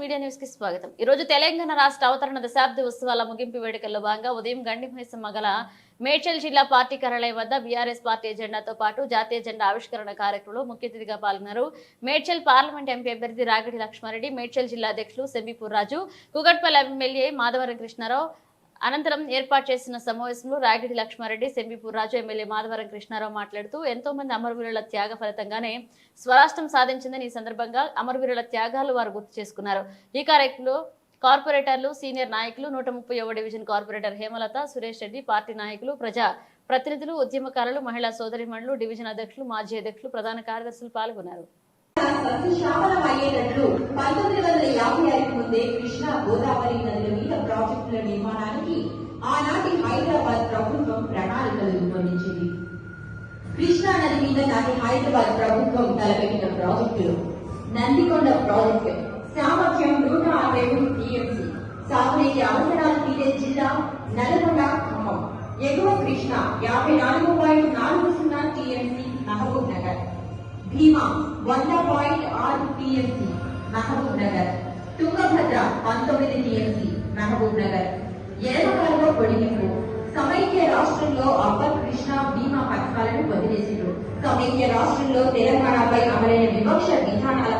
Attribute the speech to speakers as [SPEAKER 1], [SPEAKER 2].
[SPEAKER 1] Media న్యూస్కి స్వాగతం. ఈ రోజు తెలంగాణ రాష్ట్ర అవతరణ దశాబ్ది ఉత్సవాల ముగింపు వేడుకల్లో భాగంగా ఉదయం గండి మగల మేడ్చల్ జిల్లా పార్టీ కార్యాలయం వద్ద బీఆర్ఎస్ పార్టీ ఎజెండాతో పాటు జాతీయ జెండా ఆవిష్కరణ కార్యక్రమంలో ముఖ్య అతిథిగా పాల్గొన్నారు. మేడ్చల్ పార్లమెంట్ ఎంపీ అభ్యర్థి రాగిడి లక్ష్మారెడ్డి మేడ్చల్ జిల్లా అధ్యక్షులు సెంబీపూర్ రాజు కుగట్పల్లి ఎమ్మెల్యే మాధవరం కృష్ణారావు అనంతరం ఏర్పాటు చేసిన సమావేశంలో రాగిడి లక్ష్మారెడ్డి సెంబిపూర్ రాజు ఎమ్మెల్యే మాధవరం కృష్ణారావు మాట్లాడుతూ ఎంతో మంది అమరవీరుల త్యాగ ఫలితంగానే స్వరాష్ట్రం సాధించిందని ఈ సందర్భంగా అమరవీరుల త్యాగాలు వారు గుర్తు చేసుకున్నారు. ఈ కార్యక్రమంలో కార్పొరేటర్లు సీనియర్ నాయకులు నూట ముప్పై division corporator Hemalatha Suresh Reddy party నాయకులు ప్రజా ప్రతినిధులు ఉద్యమకారులు మహిళా సోదరిమణులు డివిజన్ అధ్యక్షులు మాజీ అధ్యక్షులు ప్రధాన కార్యదర్శులు పాల్గొన్నారు.
[SPEAKER 2] పంతొమ్మిది వందల యాభై ఐదు ముందే కృష్ణా గోదావరి నదుల ప్రాజెక్టుల నిర్మాణానికి ఆనాటి హైదరాబాద్ ప్రభుత్వం ప్రణాళికలు రూపొందించింది. కృష్ణా నది మీద నాటి హైదరాబాద్ ప్రభుత్వం తలపెట్టిన ప్రాజెక్టులు నందికొండ ప్రాజెక్టు సామర్థ్యం నూట అరవై మూడు టీఎంసీ సాగునీటి అవసరాలు తీరే జిల్లా నల్గొండ ఖమ్మం ఎగువ కృష్ణ యాభై నాలుగు పాయింట్ నాలుగు సున్నా టీఎంసీ మహబూబ్ నగర్ భీమా వంద పాయింట్ ఆరు టీఎంసీ మహబూబ్ నగర్ తుంగభద్ర పంతొమ్మిది టీఎంసీ మహబూబ్ నగర్ ఎడమకాలలో పొడిగింపు. సమైక్య రాష్ట్రంలో అప్పర్ కృష్ణ బీమా పథకాలను వదిలేసిండ్రు. సమైక్య రాష్ట్రంలో తెలంగాణపై అమలైన వివక్ష విధానాల